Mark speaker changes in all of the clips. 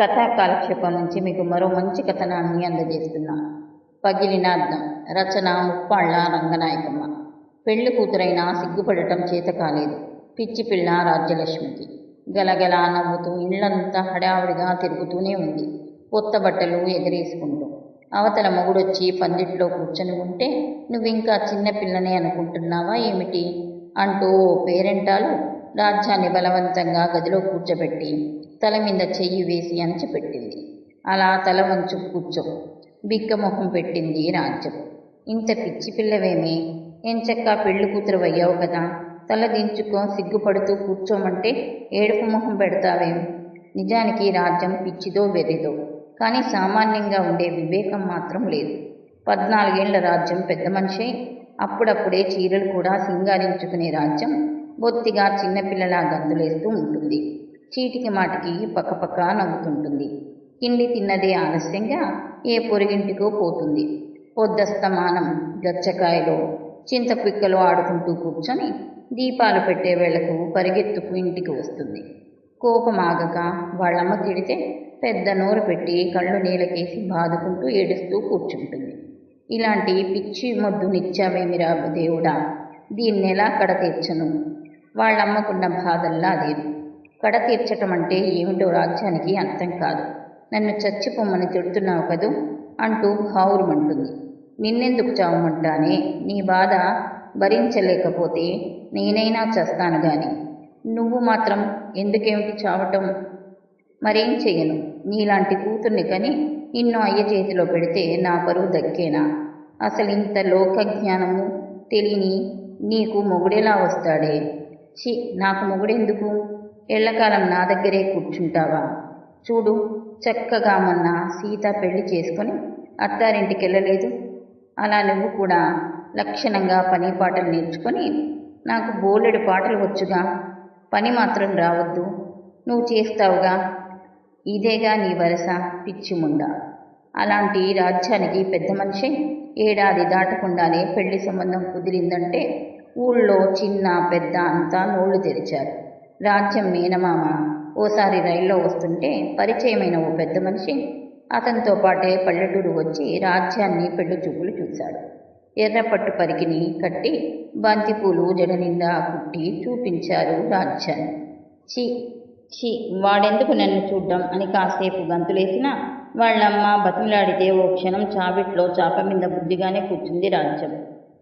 Speaker 1: కథా కాలక్షేపం నుంచి మీకు మరో మంచి కథనాన్ని అందజేస్తున్నా. పగిలిన అర్థం రచన ముప్పాళ్ళ రంగనాయకమ్మ. పెళ్ళి కూతురైనా సిగ్గుపడటం చేత కాలేదు. పిచ్చి పిల్ల రాజ్యలక్ష్మికి. గలగల నవ్వుతూ ఇళ్ళంతా హడావుడిగా తిరుగుతూనే ఉంది. కొత్త బట్టలు ఎగరేసుకుంటూ. అవతల మొగుడొచ్చి పందిట్లో కూర్చొని ఉంటే నువ్వింకా చిన్నపిల్లనే అనుకుంటున్నావా ఏమిటి? అంటూ ఓ పేరెంటాలు రాజ్యాన్ని బలవంతంగా గదిలో కూర్చోబెట్టి తల మీద చెయ్యి వేసి అంచిపెట్టింది అలా తల వంచు కూర్చో. బిక్క పెట్టింది రాజ్యం. ఇంత పిచ్చి పిల్లవేమే. ఎంచక్కా పెళ్ళి కూతురు అయ్యావు కదా. తల దించుకో సిగ్గుపడుతూ కూర్చోమంటే ఏడుపు ముఖం పెడతావేం? నిజానికి రాజ్యం పిచ్చిదో వెర్రిదో. కానీ సామాన్యంగా ఉండే వివేకం మాత్రం లేదు. పద్నాలుగేళ్ళ రాజ్యం పెద్ద మనిషే. అప్పుడప్పుడే చీరలు కూడా సింగారించుకునే రాజ్యం బొత్తిగా చిన్నపిల్లలా గంతులేస్తూ ఉంటుంది. చీటికి మాటికి పక్కపక్క నవ్వుతుంటుంది. తిండి తిన్నదే ఆలస్యంగా ఏ పొరిగింటికో పోతుంది. పొద్దస్తమానం గచ్చకాయలో చింతపిక్కలు ఆడుకుంటూ కూర్చొని దీపాలు పెట్టే వేళకు పరిగెత్తుకు ఇంటికి వస్తుంది. కోపం ఆగక వాళ్ళమ్మ తిడితే పెద్ద నోరు పెట్టి కళ్ళు నీలకేసి బాదుకుంటూ ఏడుస్తూ కూర్చుంటుంది. ఇలాంటి పిచ్చి మొద్దు నిత్యావేమిరా దేవుడా? దీన్నెలా కడతీర్చను? వాళ్ళమ్మకున్న బాధల్లా అదేది కడ తీర్చటం అంటే ఏమిటో రాజ్యానికి అర్థం కాదు. నన్ను చచ్చిపోమ్మని తిడుతున్నావు కదూ? అంటూ భావురుమంటుంది నిన్నెందుకు చావమంటానే? నీ బాధ భరించలేకపోతే నేనైనా చస్తాను గాని. నువ్వు మాత్రం ఎందుకేమిటి చావటం? మరేం చెయ్యను? నీలాంటి కూతుర్ని కని నిన్ను అయ్య చేతిలో పెడితే నా పరువు దక్కేనా? అసలు ఇంత లోక జ్ఞానము తెలియని నీకు మొగుడెలా వస్తాడే? చి నాకు మొగుడెందుకు? ఎళ్ళకాలం నా దగ్గరే కూర్చుంటావా? చూడు చక్కగా మొన్న సీత పెళ్ళి చేసుకొని అత్తారింటికి వెళ్ళలేదు. అలా నువ్వు కూడా లక్షణంగా పని పాటలు నేర్చుకొని నాకు బోలెడు పాటలు వచ్చుగా. పని మాత్రం రావద్దు. నువ్వు చేస్తావుగా. ఇదేగా నీ వరస పిచ్చిముండ అలాంటి రాజ్యానికి పెద్ద మనిషి ఏడాది దాటకుండానే పెళ్ళి సంబంధం కుదిరిందంటే ఊళ్ళో చిన్న పెద్ద అంతా నోళ్ళు తెరిచారు. రాజ్యం మేనమామ ఓసారి రైల్లో వస్తుంటే పరిచయమైన ఓ పెద్ద మనిషి అతనితో పాటే పల్లెటూరు వచ్చి రాజ్యాన్ని పెళ్ళి చూపులు చూశాడు. ఎర్రపట్టు పరికిని కట్టి బంతిపూలు జడ నిండా కుట్టి చూపించారు రాజ్యాన్ని. చి చి వాడెందుకు నన్ను చూడ్డం అని కాసేపు గంతులేసినా వాళ్ళమ్మ బతిమలాడితే ఓ క్షణం చావిట్లో చాప మీద బుద్ధిగానే కూర్చుంది రాజ్యం.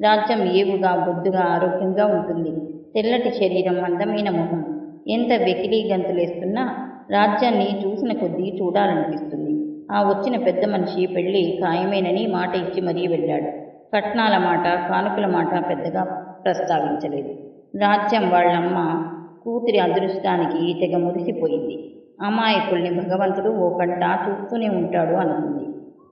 Speaker 1: రాజ్యం ఏవుగా బొద్దుగా ఆరోగ్యంగా ఉంటుంది. తెల్లటి శరీరం అందమైన మొహం. ఎంత వెకిలి గంతులేస్తున్నా రాజ్యాన్ని చూసిన కొద్దీ చూడాలనిపిస్తుంది. ఆ వచ్చిన పెద్ద మనిషి పెళ్ళి ఖాయమేనని మాట ఇచ్చి మరీ వెళ్ళాడు. కట్నాల మాట కానుకల మాట పెద్దగా ప్రస్తావించలేదు. రాజ్యం వాళ్ళమ్మ కూతురి అదృష్టానికి తెగ మురిసిపోయింది. అమాయకుల్ని భగవంతుడు ఓ కంట చూస్తూనే ఉంటాడు అనుకుంది.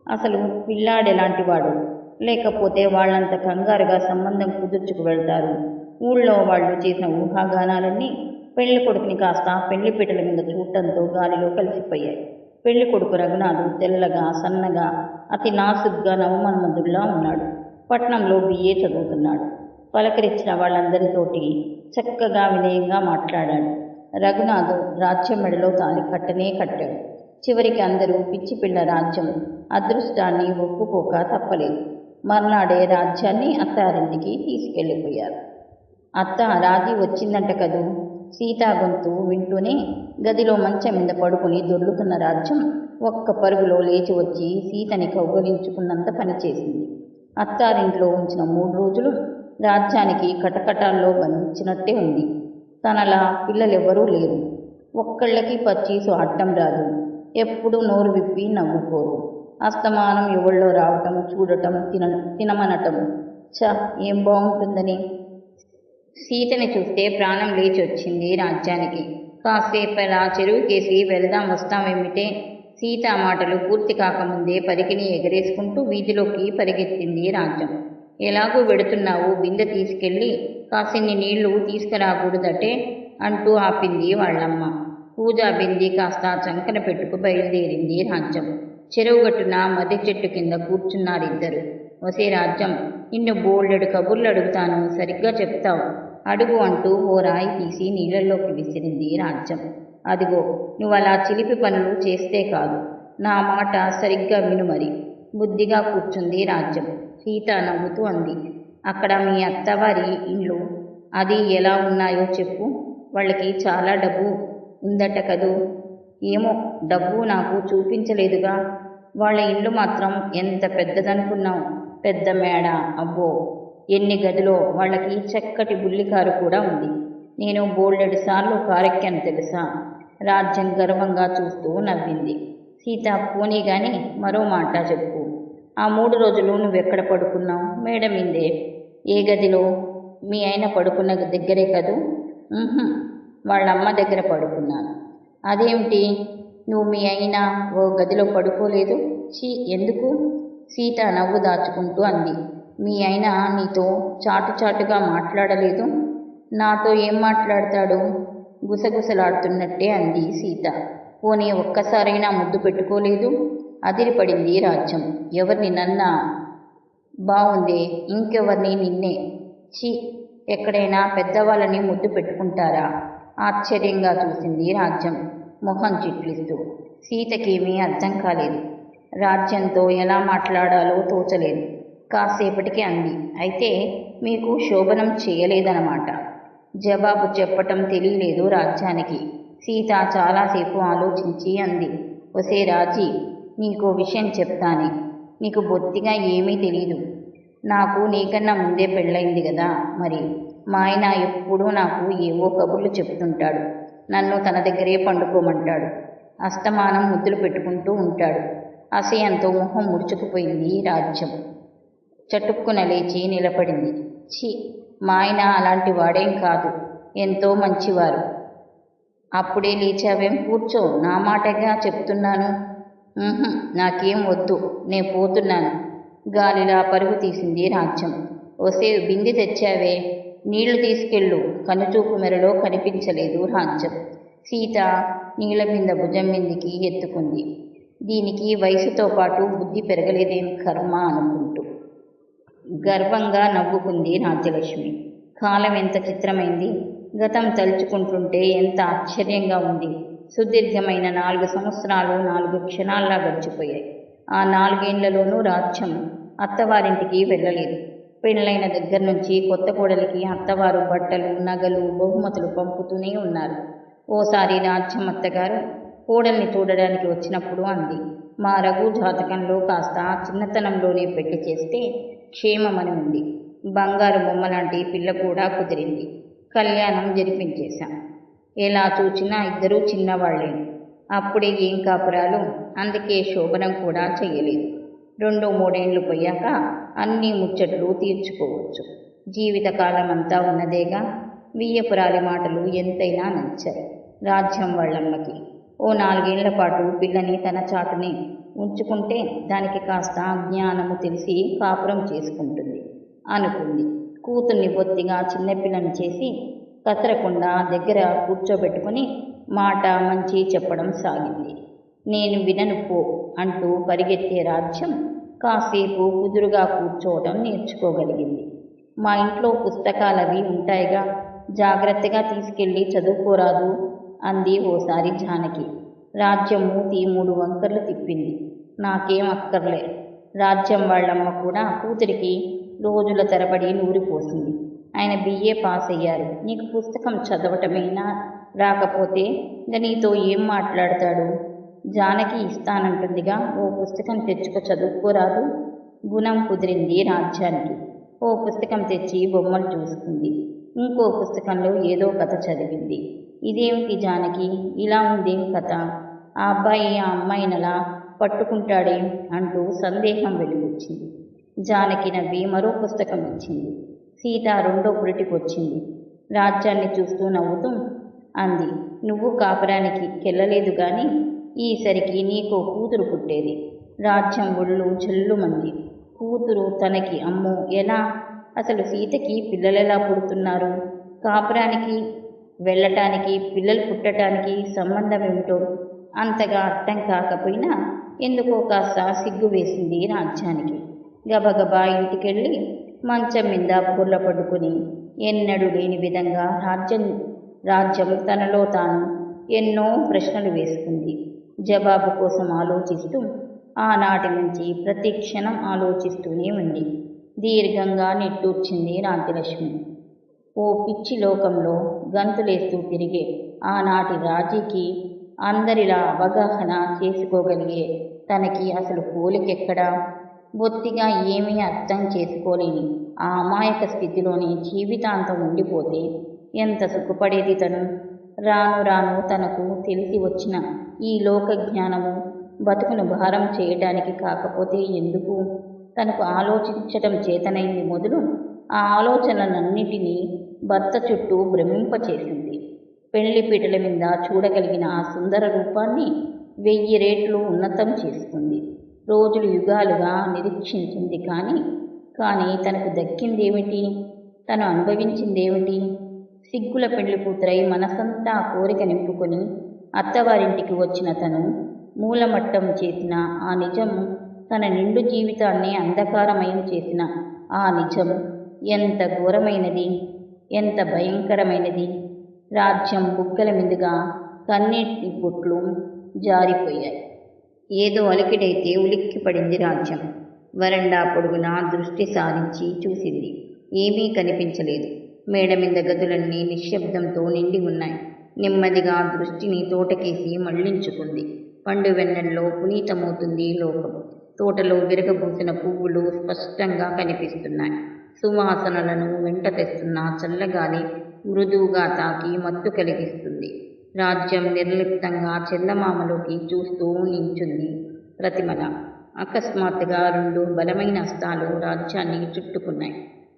Speaker 1: అసలు పిల్లాడెలాంటి వాడు? లేకపోతే వాళ్ళంత కంగారుగా సంబంధం కుదుర్చుకు వెళ్తారు? ఊళ్ళో వాళ్ళు చేసిన ఊహాగానాలన్నీ పెళ్ళి కొడుకుని కాస్త పెళ్ళి పీటల మీద చూడటంతో గాలిలో కలిసిపోయాయి. పెళ్ళి కొడుకు రఘునాథు తెల్లగా సన్నగా అతి నాసుగ్గా నవమన్మధుల్లా ఉన్నాడు. పట్నంలో బిఏ చదువుతున్నాడు. పలకరించిన వాళ్ళందరితోటి చక్కగా వినయంగా మాట్లాడాడు. రఘునాథు రాజ్యం మెడలో తాలి కట్టనే కట్టాడు. చివరికి అందరూ పిచ్చి పిల్ల రాజ్యం అదృష్టాన్ని ఒప్పుకోక తప్పలేదు. మర్నాడే రాజ్యాన్ని అత్తారింటికి తీసుకెళ్ళిపోయారు. అత్త రాజీ వచ్చిందంట కదూ? సీతా గొంతు వింటూనే గదిలో మంచం మీద పడుకుని దొర్లుతున్న రాజ్యం ఒక్క పరుగులో లేచి వచ్చి సీతని కౌగలించుకున్నంత పనిచేసింది అత్తారింట్లో ఉంచిన మూడు రోజులు రాజ్యానికి కటకటాల్లో బంధించినట్టే ఉంది. తనలా పిల్లలెవ్వరూ లేరు. ఒక్కళ్ళకి పచ్చీసు అడ్డం రాదు. ఎప్పుడూ నోరు విప్పి నవ్వుకోరు. అస్తమానం ఎవళ్ళో రావటం చూడటం తిన తినమనటం. చ ఏం బాగుంటుందని సీతని చూస్తే ప్రాణం లేచి వచ్చింది రాజ్యానికి కాసేపు అలా చెరువుకేసి వెళదాం వస్తామేమిటే సీత మాటలు పూర్తి కాకముందే పరికిని ఎగరేసుకుంటూ వీధిలోకి పరిగెత్తింది రాజ్యం. ఎలాగూ వెడుతున్నావు? బిందె తీసుకెళ్ళి కాసిన్ని నీళ్ళు తీసుకురాకూడదటే అంటూ ఆపింది వాళ్ళమ్మ. పూజా బింది కాస్త చంకన పెట్టుకు బయలుదేరింది రాజ్యం. చెరువుగట్టున మధ్య మర్రి చెట్టు కింద కూర్చున్నారిద్దరు. వసే రాజ్యం నిన్ను బోల్డెడు కబుర్లు అడుగుతాను. సరిగ్గా చెప్తావు. అడుగు అంటూ ఓ రాయి తీసి నీళ్ళల్లోకి విసిరింది రాజ్యం. అదిగో నువ్వు అలా చిలిపి పనులు చేస్తే కాదు. నా మాట సరిగ్గా విను మరి. బుద్ధిగా కూర్చుంది రాజ్యం. సీత నవ్వుతూ అంది. అక్కడ మీ అత్తవారి ఇండ్లు అది ఎలా ఉన్నాయో చెప్పు. వాళ్ళకి చాలా డబ్బు ఉందట కదూ. ఏమో డబ్బు నాకు చూపించలేదుగా. వాళ్ళ ఇల్లు మాత్రం ఎంత పెద్దదనుకున్నావు? పెద్ద మేడ. అబ్బో! ఎన్ని గదిలో వాళ్ళకి చక్కటి బుల్లికారు కూడా ఉంది. నేను బోల్డెడు సార్లు కారెక్కాను తెలుసా? రాజ్యం గర్వంగా చూస్తూ నవ్వింది. సీత పోనీ గాని మరో మాట చెప్పు. ఆ మూడు రోజులు నువ్వెక్కడ పడుకున్నావు? మేడం ఇందే. ఏ గదిలో? మీ ఆయన పడుకున్న దగ్గరే కదూ? వాళ్ళ అమ్మ దగ్గర పడుకున్నాను. అదేమిటి? నువ్వు మీ అయినా ఓ గదిలో పడుకోలేదు? చీ ఎందుకు? సీత నవ్వు దాచుకుంటూ అంది. మీ ఆయన నీతో చాటు చాటుగా మాట్లాడలేదు. నాతో ఏం మాట్లాడతాడు? గుసగుసలాడుతున్నట్టే అంది సీత. పోనీ ఒక్కసారైనా ముద్దు పెట్టుకోలేదు? అదిరిపడింది రాజ్యం. ఎవరిని నన్నా? బాగుంది ఇంకెవరిని నిన్నే? చీ ఎక్కడైనా పెద్దవాళ్ళని ముద్దు పెట్టుకుంటారా? ఆశ్చర్యంగా చూసింది రాజ్యం. మొహం చిట్లిస్తూ. సీతకేమీ అర్థం కాలేదు. రాజ్యంతో ఎలా మాట్లాడాలో తోచలేదు. కాసేపటికి అంది. అయితే మీకు శోభనం చేయలేదన్నమాట. జవాబు చెప్పటం తెలియలేదు రాజ్యానికి. సీత చాలాసేపు ఆలోచించి అంది. ఒసే రాజీ నీకో విషయం చెప్తానే. నీకు బొత్తిగా ఏమీ తెలీదు. నాకు నీకన్నా ముందే పెళ్ళయింది కదా మరి. మా ఆయన ఎప్పుడూ నాకు ఏవో కబుర్లు చెప్తుంటాడు నన్ను తన దగ్గరే పండుకోమంటాడు. అస్తమానం ముద్దులు పెట్టుకుంటూ ఉంటాడు. అసహ్యంతో మొహం ముడుచుకుపోయింది రాజ్యం. చటుక్కున లేచి నిలబడింది. ఛీ మా ఆయన అలాంటి వాడేం కాదు. ఎంతో మంచివారు. అప్పుడే లేచావేం? కూర్చో నా మాటగా చెప్తున్నాను. నాకేం వద్దు. నేను పోతున్నాను. గాలిలా పరుగు తీసింది రాజ్యం. ఒసే బింది తెచ్చావే? నీళ్ళు తీసుకెళ్ళు. కనుచూపు మెరలో కనిపించలేదు రాజ్యం. సీత నీళ్ళ మీద భుజం మీదికి ఎత్తుకుంది. దీనికి వయసుతో పాటు బుద్ధి పెరగలేదేం కర్మ అనుకుంది. గర్వంగా నవ్వుకుంది రాజ్యలక్ష్మి. కాలం ఎంత చిత్రమైంది? గతం తలుచుకుంటుంటే ఎంత ఆశ్చర్యంగా ఉంది. సుదీర్ఘమైన నాలుగు సంవత్సరాలు నాలుగు క్షణాల్లా గడిచిపోయాయి. ఆ నాలుగేళ్ళలోనూ రాజ్యం అత్తవారింటికి వెళ్ళలేదు. పెళ్ళైన దగ్గర నుంచి కొత్త కోడలికి అత్తవారు బట్టలు నగలు బహుమతులు పంపుతూనే ఉన్నారు. ఓసారి రాజ్యం అత్తగారు కోడల్ని చూడడానికి వచ్చినప్పుడు అంది. మా రఘు జాతకంలో కాస్త చిన్నతనంలోనే పెళ్ళి చేస్తే క్షేమమని ఉంది. బంగారు బొమ్మ లాంటి పిల్ల కూడా కుదిరింది. కళ్యాణం జరిపించేశాం. ఎలా చూచినా ఇద్దరూ చిన్నవాళ్ళే. అప్పుడే ఏం కాపురాలు? అందుకే శోభనం కూడా చెయ్యలేదు. రెండు మూడేళ్ళు పోయాక అన్ని ముచ్చట్లు తీర్చుకోవచ్చు. జీవితకాలం అంతా ఉన్నదేగా? వియ్యపురాలి మాటలు ఎంతైనా నచ్చాయి రాజ్యం వాళ్ళమ్మకి. ఓ నాలుగేళ్ళ పాటు పిల్లని తన చాటుని ఉంచుకుంటే దానికి కాస్త జ్ఞానము తెలిసి కాపురం చేసుకుంటుంది అనుకుంది. కూతుర్ని బొత్తిగా చిన్నపిల్లని చేసి కతరకుండా దగ్గర కూర్చోబెట్టుకుని మాట మంచి చెప్పడం సాగింది. నేను వినను పో అంటూ పరిగెత్తే రాజ్యం కాసేపు కుదురుగా కూర్చోవడం నేర్చుకోగలిగింది. మా ఇంట్లో పుస్తకాలవి ఉంటాయిగా జాగ్రత్తగా తీసుకెళ్ళి చదువుకోరాదు అంది ఓసారి జానకి. రాజ్యం మూతి మూడు వంకర్లు తిప్పింది. నాకేం అక్కర్లే. రాజ్యం వాళ్ళమ్మ కూడా కూతురికి రోజుల తరబడి నూరిపోసింది ఆయన బిఏ పాస్ అయ్యారు. నీకు పుస్తకం చదవటమైనా రాకపోతే ఇంక నీతో ఏం మాట్లాడతాడు? జానకి ఇస్తానంటుందిగా. ఓ పుస్తకం తెచ్చుకో చదువుకోరాదు. గుణం కుదిరింది రాజ్యానికి. ఓ పుస్తకం తెచ్చి బొమ్మలు చూసుకుంది ఇంకో పుస్తకంలో ఏదో కథ చదివింది. ఇదేమిటి జానకి? ఇలా ఉందేం కథ. ఆ అబ్బాయి ఆ అమ్మాయినలా పట్టుకుంటాడే అంటూ సందేహం వెలువచ్చింది. జానకి నవ్వి మరో పుస్తకం ఇచ్చింది. సీత రెండో పురిటికొచ్చింది. రాజ్యాన్ని చూస్తూ నవ్వుతూ అంది. నువ్వు కాపురానికి కెళ్ళలేదు గాని ఈసరికి నీకో కూతురు పుట్టేది. రాజ్యం ఒళ్ళు చెల్లుమంది కూతురు తనకి అమ్మో ఎలా? అసలు సీతకి పిల్లలెలా పుడుతున్నారు? కాపురానికి వెళ్ళటానికి పిల్లలు పుట్టటానికి సంబంధం ఏమిటో అంతగా అర్థం కాకపోయినా ఎందుకో కాస్త సిగ్గు వేసింది రాజ్యానికి. గబగబా ఇంటికెళ్ళి మంచం మీద బుర్ర పడుకుని ఎన్నడూ లేని విధంగా రాజ్యం రాజ్యం తనలో తాను ఎన్నో ప్రశ్నలు వేసుకుంది. జవాబు కోసం ఆలోచిస్తూ ఆనాటి నుంచి ప్రతి క్షణం ఆలోచిస్తూనే ఉంది. దీర్ఘంగా నిట్టూర్చింది రాజ్యలక్ష్మి. ఓ పిచ్చి లోకంలో గంతులేస్తూ తిరిగే ఆనాటి రాజీకి అందరిలా అవగాహన చేసుకోగలిగే తనకి అసలు పోలికెక్కడా? బొత్తిగా ఏమీ అర్థం చేసుకోలేని ఆ అమాయక స్థితిలోని జీవితాంతం ఉండిపోతే ఎంత సుఖపడేది తను? రాను రాను తనకు తెలిసి వచ్చిన ఈ లోక జ్ఞానము బతుకును భారం చేయటానికి కాకపోతే ఎందుకు? తనకు ఆలోచించటం చేతనైంది మొదలు ఆ ఆలోచనలన్నిటినీ భర్త చుట్టూ భ్రమింపచేసింది. పెళ్ళి పీటల మీద చూడగలిగిన ఆ సుందర రూపాన్ని వెయ్యి రేట్లు ఉన్నతం చేసుకుంది. రోజులు యుగాలుగా నిరీక్షించింది కానీ కానీ తనకు దక్కిందేమిటి? తను అనుభవించిందేమిటి? సిగ్గుల పెళ్ళి కూతురై మనసంతా కోరిక నింపుకొని అత్తవారింటికి వచ్చిన తను మూలమట్టం చేసిన ఆ నిజం తన నిండు జీవితాన్ని అంధకారమయం చేసిన ఆ నిజం ఎంత ఘోరమైనది ఎంత భయంకరమైనది. రాజ్యం బుగ్గల మీదుగా కన్నీటి బొట్లు జారిపోయాయి. ఏదో అలికిడైతే ఉలిక్కిపడింది రాజ్యం. వరండా పొడుగునా దృష్టి సారించి చూసింది. ఏమీ కనిపించలేదు. మేడ మీద గదులన్నీ నిశ్శబ్దంతో నిండి ఉన్నాయి. నెమ్మదిగా దృష్టిని తోటకేసి మళ్ళించుకుంది. పండు వెన్నెల్లో పునీతమవుతుంది లోకం. తోటలో విరగబూసిన పువ్వులు స్పష్టంగా కనిపిస్తున్నాయి. సువాసనలను వెంట తెస్తున్న చల్లగాలి మృదువుగా తాకి మత్తు కలిగిస్తుంది. రాజ్యం నిర్లిప్తంగా చందమామలోకి చూస్తూ నించుంది ప్రతిమల. అకస్మాత్తుగా రెండు బలమైన హస్తాలు రాజ్యాన్ని చుట్టుకున్నాయి.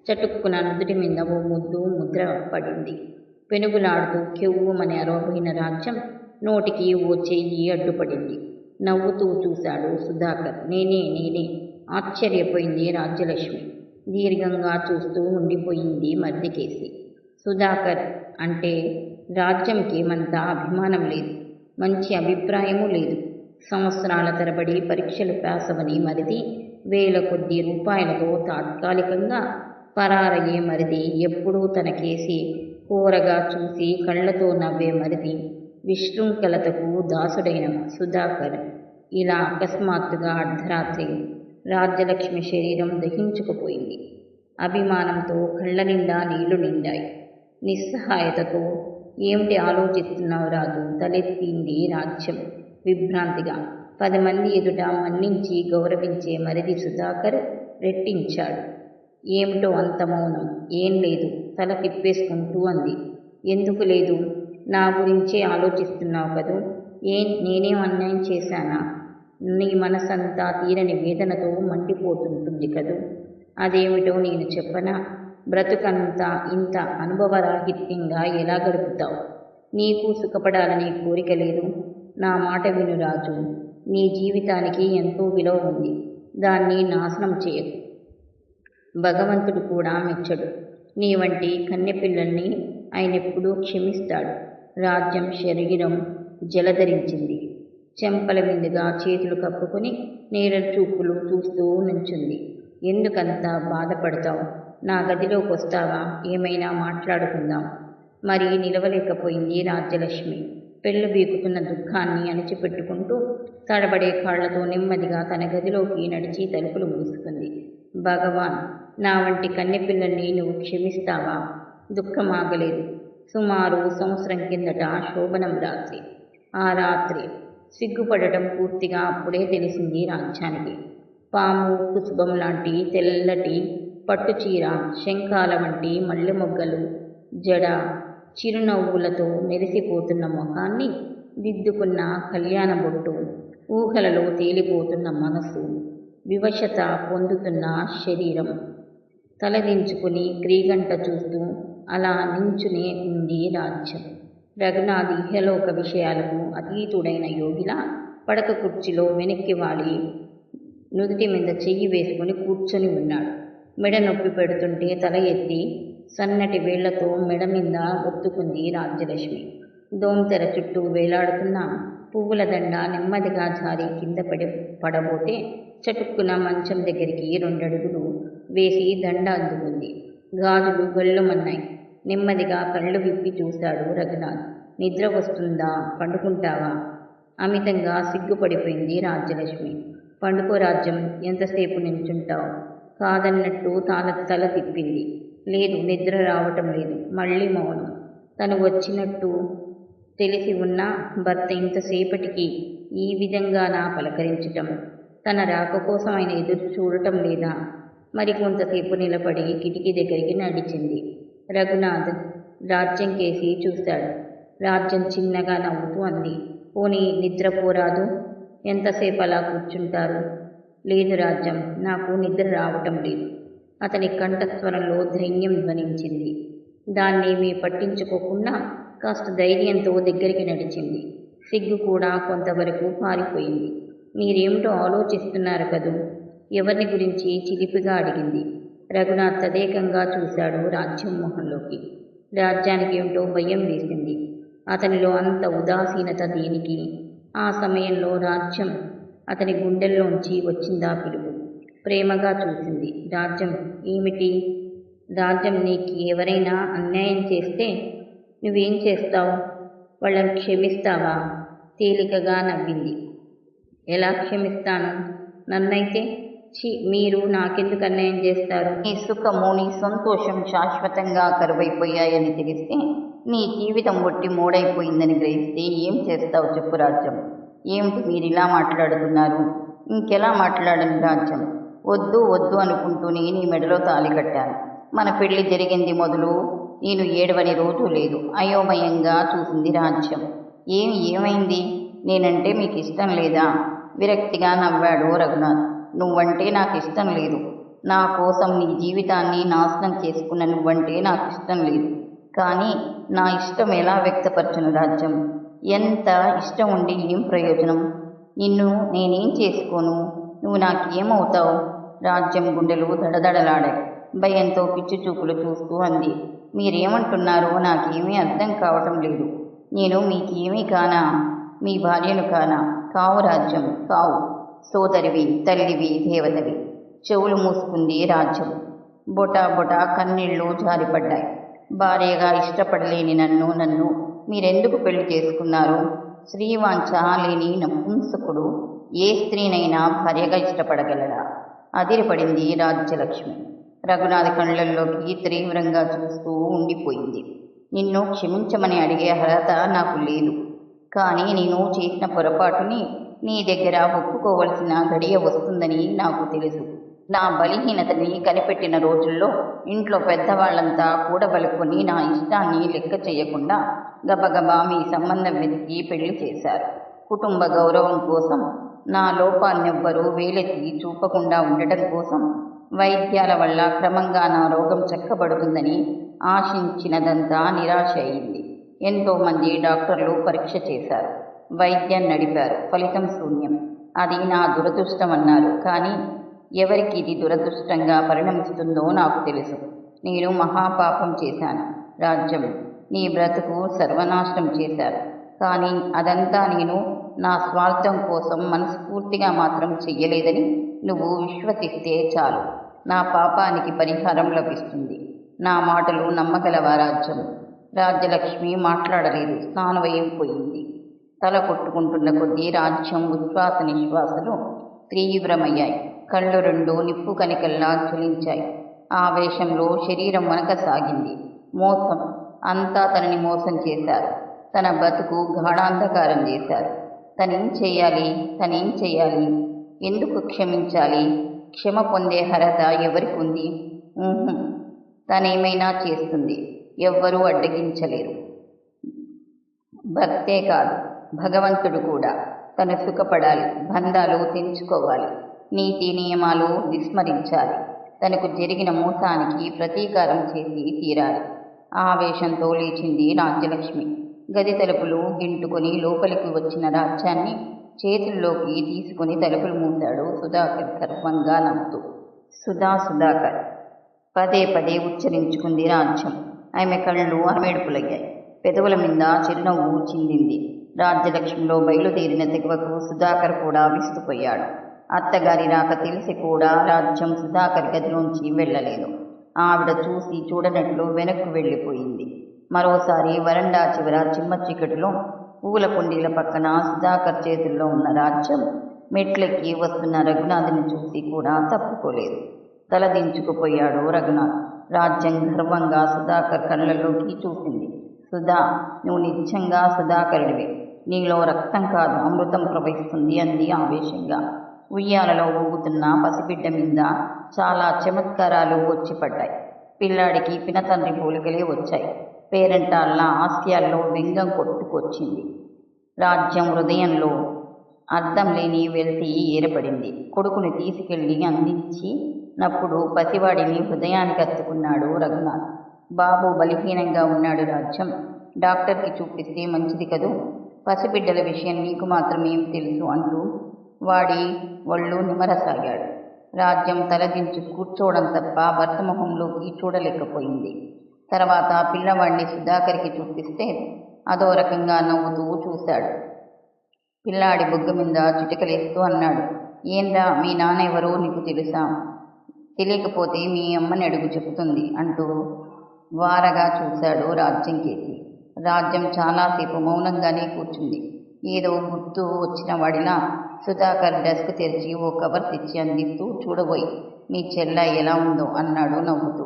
Speaker 1: చటుక్కున నుదుటి మీద ఓ ముద్దు ముద్ర పడింది. పెనుగులాడుతూ కెవ్వుమని అరవబోయిన రాజ్యం నోటికి ఓ చెయ్యి అడ్డుపడింది. నవ్వుతూ చూశాడు సుధాకర్. నేనే నేనే. ఆశ్చర్యపోయింది రాజ్యలక్ష్మి. దీర్ఘంగా చూస్తూ ఉండిపోయింది మధ్యకేసి సుధాకర్ అంటే రాజ్యంకి ఏమంత అభిమానం లేదు మంచి అభిప్రాయము లేదు. సంవత్సరాల తరబడి పరీక్షలు పాసవని మరిది వేల కొద్ది రూపాయలతో తాత్కాలికంగా పరారయ్యే మరిది ఎప్పుడూ తనకేసి కూరగా చూసి కళ్ళతో నవ్వే మరిది విశృంఖలతకు దాసుడైన సుధాకర్. ఇలా అకస్మాత్తుగా అర్ధరాత్రి రాజ్యలక్ష్మి శరీరం దహించుకుపోయింది. అభిమానంతో కళ్ళ నిండా నీళ్ళు నిండాయి. నిస్సహాయతతో ఏమిటి ఆలోచిస్తున్నావు రాజు తలెత్తింది రాజ్యం విభ్రాంతిగా. పది మంది ఎదుట మన్నించి గౌరవించే మరిది సుధాకర్ రెట్టించాడు. ఏమిటో అంత మౌనం? ఏం లేదు తల తిప్పేసుకుంటూ అంది. ఎందుకు లేదు? నా గురించే ఆలోచిస్తున్నావు కదూ? ఏం? నేనేం అన్యాయం చేశానా? నీ మనసంతా తీరని వేదనతో మండిపోతుంటుంది కదూ? అదేమిటో నేను చెప్పనా? బ్రతుకంతా ఇంత అనుభవరాహిత్యంగా ఎలా గడుపుతావు? నీకు సుఖపడాలనే కోరిక లేదు. నా మాట విను రాజు. నీ జీవితానికి ఎంతో విలువ ఉంది. దాన్ని నాశనం చేయకు. భగవంతుడు కూడా మెచ్చడు. నీ వంటి కన్నెపిల్లల్ని ఆయనెప్పుడూ క్షమిస్తాడు. రాజ్యం శరీరం జలధరించింది. చెంపల విందుగా చేతులు కప్పుకొని నేరడు చూపులు చూస్తూ నుంచుంది. ఎందుకంత బాధపడతావు? నా గదిలోకి వస్తావా? ఏమైనా మాట్లాడుకుందాం. మరి నిలవలేకపోయింది రాజ్యలక్ష్మి. పెళ్ళు బీకుతున్న దుఃఖాన్ని అణిచిపెట్టుకుంటూ తడబడే కాళ్ళతో నెమ్మదిగా తన గదిలోకి నడిచి తలుపులు మూసుకుంది. భగవాన్ నా వంటి కన్నెపిల్లల్ని నువ్వు క్షమిస్తావా? దుఃఖం ఆగలేదు. సుమారు సంవత్సరం కిందట శోభనం రాసి ఆ రాత్రి సిగ్గుపడటం పూర్తిగా అప్పుడే తెలిసింది రాజ్యానికి. పాము కుసుబం లాంటి తెల్లటి పట్టుచీర శంఖాల వంటి మల్లె మొగ్గలు జడ చిరునవ్వులతో మెరిసిపోతున్న ముఖాన్ని దిద్దుకున్న కళ్యాణ బొట్టు ఊహలలో తేలిపోతున్న మనసు వివశత పొందుతున్న శరీరం. తలదించుకుని క్రీగంట చూస్తూ అలా నించునే ఉంది రాజ్యం. రఘునాథ్ ఇహలోక విషయాలకు అతీతుడైన యోగిలా పడక కుర్చీలో వెనక్కి వాలి నుదుటి మీద చెయ్యి వేసుకుని కూర్చొని ఉన్నాడు. మెడ నొప్పి పెడుతుంటే తల ఎత్తి సన్నటి వేళ్ళతో మెడ మీద ఒత్తుకుంది రాజ్యలక్ష్మి. దోమతెర చుట్టూ వేలాడుతున్న పువ్వుల దండ నెమ్మదిగా జారి కింద పడి పడబోతే చటుక్కున మంచం దగ్గరికి రెండడుగులు వేసి దండ అందుకుంది. గాజులు గొల్లమన్నాయి. నెమ్మదిగా కళ్ళు విప్పి చూశాడు రఘునాథ్. నిద్ర వస్తుందా? పండుకుంటావా? అమితంగా సిగ్గుపడిపోయింది రాజ్యలక్ష్మి. పండుకో రాజ్యం ఎంతసేపు నిల్చుంటావు? కాదన్నట్టు తాన తల తిప్పింది. లేదు నిద్ర రావటం లేదు. మళ్ళీ మౌనం. తను వచ్చినట్టు తెలిసి ఉన్న భర్త ఇంతసేపటికి ఈ విధంగా నా పలకరించటం? తన రాక కోసం ఆయన ఎదురు చూడటం లేదా? మరి కొంతసేపు నిలబడి కిటికీ దగ్గరికి నడిచింది. రఘునాథ్ రాజ్యం కేసి చూశాడు. రాజ్యం చిన్నగా నవ్వుతూ అంది. పోనీ నిద్రపోరాదు? ఎంతసేపు అలా కూర్చుంటారు? లేదు రాజ్యం నాకు నిద్ర రావటం లేదు. అతని కంఠస్వరంలో ధైర్యం ధ్వనించింది. దాన్నేమీ పట్టించుకోకుండా కాస్త ధైర్యంతో దగ్గరికి నడిచింది. సిగ్గు కూడా కొంతవరకు పారిపోయింది మీరేమిటో ఆలోచిస్తున్నారు కదూ? ఎవరిని గురించి చిలిపిగా అడిగింది? రఘునాథ్ తదేకంగా చూశాడు రాజ్యం మొహంలోకి. రాజ్యానికి ఏమిటో భయం వేసింది. అతనిలో అంత ఉదాసీనత దేనికి? ఆ సమయంలో రాజ్యం అతని గుండెల్లోంచి వచ్చిందా పిలుపు. ప్రేమగా చూసింది. రాజ్యం ఏమిటి? రాజ్యం నీకు ఎవరైనా అన్యాయం చేస్తే నువ్వేం చేస్తావు? వాళ్ళని క్షమిస్తావా? తేలికగా నవ్వింది. ఎలా క్షమిస్తాను? నన్నైతే చి మీరు నాకెందుకు అన్యాయం చేస్తారు? నీ సుఖము నీ సంతోషం శాశ్వతంగా కరువైపోయాయని తెలిస్తే నీ జీవితం ఒట్టి మూడైపోయిందని గ్రహిస్తే ఏం చేస్తావు చెప్పు రాజ్యం. ఏమిటి మీరు ఇలా మాట్లాడుతున్నారు? ఇంకెలా మాట్లాడను రాజ్యం? వద్దు వద్దు అనుకుంటూనే నీ మెడలో తాళి కట్టాను. మన పెళ్ళి జరిగింది మొదలు నేను ఏడవని రోజు లేదు. అయోమయంగా చూసింది రాజ్యం. ఏం ఏమైంది? నేనంటే మీకు ఇష్టం లేదా? విరక్తిగా నవ్వాడు రఘునాథ్. నువ్వంటే నాకు ఇష్టం లేదు. నా కోసం నీ జీవితాన్ని నాశనం చేసుకున్న నువ్వంటే నాకు ఇష్టం లేదు. కానీ నా ఇష్టం ఎలా వ్యక్తపరచను రాజ్యం? ఎంత ఇష్టం ఉండి ఏం ప్రయోజనం? నిన్ను నేనేం చేసుకోను? నువ్వు నాకేమవుతావు? రాజ్యం గుండెలు దడదడలాడాయి భయంతో పిచ్చి చూపులు చూస్తూ అంది. మీరేమంటున్నారో నాకేమీ అర్థం కావటం లేదు. నేను మీకేమీ కానా? మీ భార్యను కానా? కావు రాజ్యం కావు. సోదరివి తల్లివి దేవతవి. చెవులు మూసుకుంది రాజ్యం. బొటా బొటా కన్నీళ్ళు జారిపడ్డాయి. భార్యగా ఇష్టపడలేని నన్ను నన్ను మీరెందుకు పెళ్ళి చేసుకున్నారు? శ్రీవాంఛ లేని నపుంసకుడు ఏ స్త్రీనైనా భార్యగా ఇష్టపడగలడా? అదిరిపడింది రాజ్యలక్ష్మి. రఘునాథ్ కళ్ళల్లోకి తీవ్రంగా చూస్తూ ఉండిపోయింది. నిన్ను క్షమించమని అడిగే అర్హత నాకు లేదు. కానీ నేను చేసిన పొరపాటుని నీ దగ్గర ఒప్పుకోవలసిన గడియ వస్తుందని నాకు తెలుసు. నా బలహీనతని కనిపెట్టిన రోజుల్లో ఇంట్లో పెద్దవాళ్ళంతా కూడబలుకొని నా ఇష్టాన్ని లెక్క చేయకుండా గబగబా మీ సంబంధం వెతికి పెళ్ళి చేశారు. కుటుంబ గౌరవం కోసం నా లోపాన్నెవ్వరూ వేలెత్తి చూపకుండా ఉండటం కోసం వైద్యాల వల్ల క్రమంగా నా రోగం చక్కబడుతుందని ఆశించినదంతా నిరాశ అయింది. ఎంతోమంది డాక్టర్లు పరీక్ష చేశారు. వైద్యం నడిపారు. ఫలితం శూన్యం. అది నా దురదృష్టం అన్నారు కానీ ఎవరికి ఇది దురదృష్టంగా పరిణమిస్తుందో నాకు తెలుసు. నేను మహాపాపం చేశాను. రాజ్యం నీ బ్రతుకు సర్వనాశనం చేశారు. కానీ అదంతా నేను నా స్వార్థం కోసం మనస్ఫూర్తిగా మాత్రం చెయ్యలేదని నువ్వు విశ్వసిస్తే చాలు. నా పాపానికి పరిహారం లభిస్తుంది. నా మాటలు నమ్మగలవా రాజ్యం? రాజ్యలక్ష్మి మాట్లాడలేదు. స్నానవయం పోయింది. తల కొట్టుకుంటున్న కొద్దీ రాజ్యం ఉచ్ఛ్వాస నిశ్వాసలు తీవ్రమయ్యాయి. కళ్ళు రెండు నిప్పు కనికల్లా జ్వలించాయి. ఆవేశంలో శరీరం వనకసాగింది మోసం. అంతా తనని మోసం చేశారు. తన బతుకు గాఢాంధకారం చేశారు. తనేం చేయాలి? తనేం చేయాలి? ఎందుకు క్షమించాలి? క్షమ పొందే అర్హత ఎవరికి ఉంది? తనేమైనా చేస్తుంది. ఎవ్వరూ అడ్డగించలేరు. భక్తే కాదు. భగవంతుడు కూడా తను సుఖపడాలి బంధాలు తెంచుకోవాలి నీతి నియమాలు విస్మరించాలి. తనకు జరిగిన మోసానికి ప్రతీకారం చేసి తీరాలి. ఆవేశంతో లేచింది రాజ్యలక్ష్మి. గది తలుపులు గింటుకొని లోపలికి వచ్చిన రాజ్యాన్ని చేతుల్లోకి తీసుకుని తలుపులు మూశాడు సుధాకర్ గర్వంగా నవ్వుతూ. సుధా సుధాకర్! పదే పదే ఉచ్చరించుకుంది రాజ్యం. ఆమె కళ్ళు అమేడుపులయ్యాయి పెదవుల మీద చిరునవ్వు చిందింది. రాజ్యలక్ష్మిలో బయలుదేరిన తెగువకు సుధాకర్ కూడా విస్తుపోయాడు అత్తగారి రాక తెలిసి కూడా రాజ్యం సుధాకర్ గదిలోంచి వెళ్ళలేదు. ఆవిడ చూసి చూడనట్లు వెనక్కు వెళ్ళిపోయింది. మరోసారి వరండా చివర చిమ్మ చీకటిలో పూల కుండీల పక్కన సుధాకర్ చేతుల్లో ఉన్న రాజ్యం మెట్లెక్కి వస్తున్న రఘునాథ్ని చూసి కూడా తప్పుకోలేదు. తలదించుకుపోయాడు రఘునాథ్. రాజ్యం గర్వంగా సుధాకర్ కళ్ళలోకి చూసింది. సుధా నువ్వు నిజంగా సుధాకరుడివి. నీలో రక్తం కాదు అమృతం ప్రవహిస్తుంది అంది ఆవేశంగా. ఉయ్యాలలో ఊగుతున్న పసిబిడ్డ మీద చాలా చమత్కారాలు వచ్చి పడ్డాయి. పిల్లాడికి పినతండ్రి పోలికలే వచ్చాయి. పేరెంటాళ్ళ ఆస్యాల్లో వ్యంగం కొట్టుకొచ్చింది. రాజ్యం హృదయంలో అర్థం లేని వెలితి ఏర్పడింది. కొడుకుని తీసుకెళ్ళి అందించి నప్పుడు పసివాడిని హృదయానికి హత్తుకున్నాడు రఘునాథ్. బాబు బలహీనంగా ఉన్నాడు రాజ్యం. డాక్టర్కి చూపిస్తే మంచిది కదూ? పసిబిడ్డల విషయం నీకు మాత్రమేం తెలుసు అంటూ వాడి ఒళ్ళు నిమరసాగాడు రాజ్యం తలదించి కూర్చోవడం తప్ప భర్త ముఖంలోకి చూడలేకపోయింది. తర్వాత పిల్లవాడిని సుధాకర్కి చూపిస్తే అదో రకంగా నవ్వుతూ చూశాడు. పిల్లాడి బుగ్గ మీద చిటికలేస్తూ అన్నాడు ఏంరా మీ నాన్న ఎవరో నీకు తెలుసా? తెలియకపోతే మీ అమ్మని అడుగు చెబుతుంది అంటూ వారగా చూశాడు రాజ్యం కేసి. రాజ్యం చాలాసేపు మౌనంగానే కూర్చుంది. ఏదో గుర్తు వచ్చిన వాడిలా సుధాకర్ డెస్క్ తెరిచి ఓ కవర్ తెచ్చి అందిస్తూ చూడబోయి మీ చెల్ల ఎలా ఉందో అన్నాడు నవ్వుతూ.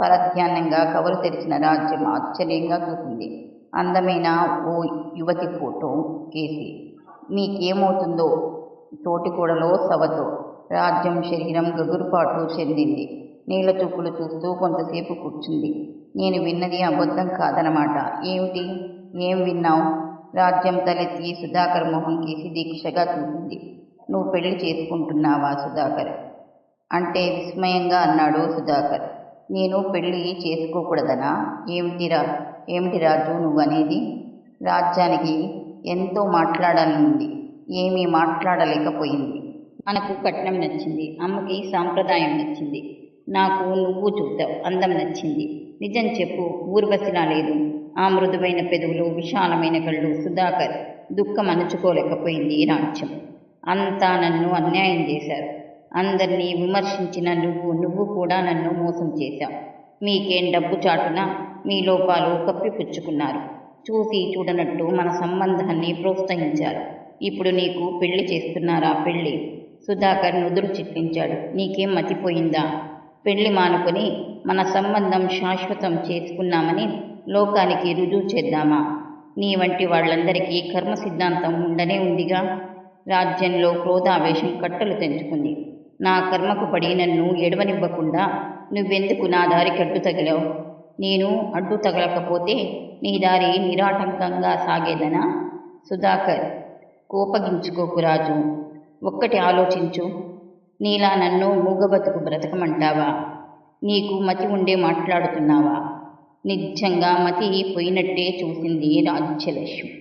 Speaker 1: పరధ్యానంగా కవరు తెరిచిన రాజ్యం ఆశ్చర్యంగా చూసింది. అందమైన ఓ యువతి ఫోటో కేసి. మీకేమవుతుందో? తోటికూడలో సవతో. రాజ్యం శరీరం గగురుపాటు చెందింది. నీళ్ళ చూపులు చూస్తూ కొంతసేపు కూర్చుంది. నేను విన్నది అబద్ధం కాదనమాట ఏమిటి? ఏం విన్నావు? రాజ్యం తలెత్తి సుధాకర్ మొహం కేసి దీక్షగా చూసింది. నువ్వు పెళ్ళి చేసుకుంటున్నావా సుధాకర్? అంటే విస్మయంగా అన్నాడు సుధాకర్. నేను పెళ్ళి చేసుకోకూడదనా? ఏమిటి రా ఏమిటి రాజు నువ్వనేది? రాజ్యానికి ఎంతో మాట్లాడాలనుంది. ఏమీ మాట్లాడలేకపోయింది. మనకు కట్నం నచ్చింది. అమ్మకి సాంప్రదాయం నచ్చింది. నాకు నువ్వు చూద్దావు. అందం నచ్చింది. నిజం చెప్పు ఊర్వశిలా లేదు. ఆ మృదువైన పెదవులు విశాలమైన కళ్ళు సుధాకర్ దుఃఖం అణుచుకోలేకపోయింది రాజ్యం. అంతా నన్ను అన్యాయం చేశారు. అందరినీ విమర్శించిన నువ్వు నువ్వు కూడా నన్ను మోసం చేశావు. మీకేం డబ్బు చాటున? మీ లోపాలు కప్పిపుచ్చుకున్నారు. చూసి చూడనట్టు మన సంబంధాన్ని ప్రోత్సహించారు. ఇప్పుడు నీకు పెళ్ళి చేస్తున్నారా పెళ్ళి సుధాకర్ నుదురు చిట్లించాడు. నీకేం మతిపోయిందా? పెళ్ళి మానుకొని మన సంబంధం శాశ్వతం చేసుకున్నామని లోకానికి రుజువు చేద్దామా? నీ వంటి వాళ్ళందరికీ కర్మ సిద్ధాంతం ఉండనే ఉందిగా? రాజ్యంలో క్రోధావేశం కట్టలు తెంచుకుంది. నా కర్మకు పడి నన్ను ఎడవనివ్వకుండా నువ్వెందుకు నా దారికి అడ్డు తగిలావు? నేను అడ్డు తగలకపోతే నీ దారి నిరాటంకంగా సాగేదనా? సుధాకర్ కోపగించుకోకు రాజు. ఒక్కటి ఆలోచించు. నీలా నన్ను మూగబతుకు బ్రతకమంటావా? నీకు మతి ఉండే మాట్లాడుతున్నావా? నిజంగా మతి పోయినట్టే చూసింది రాజ్యలక్ష్మి.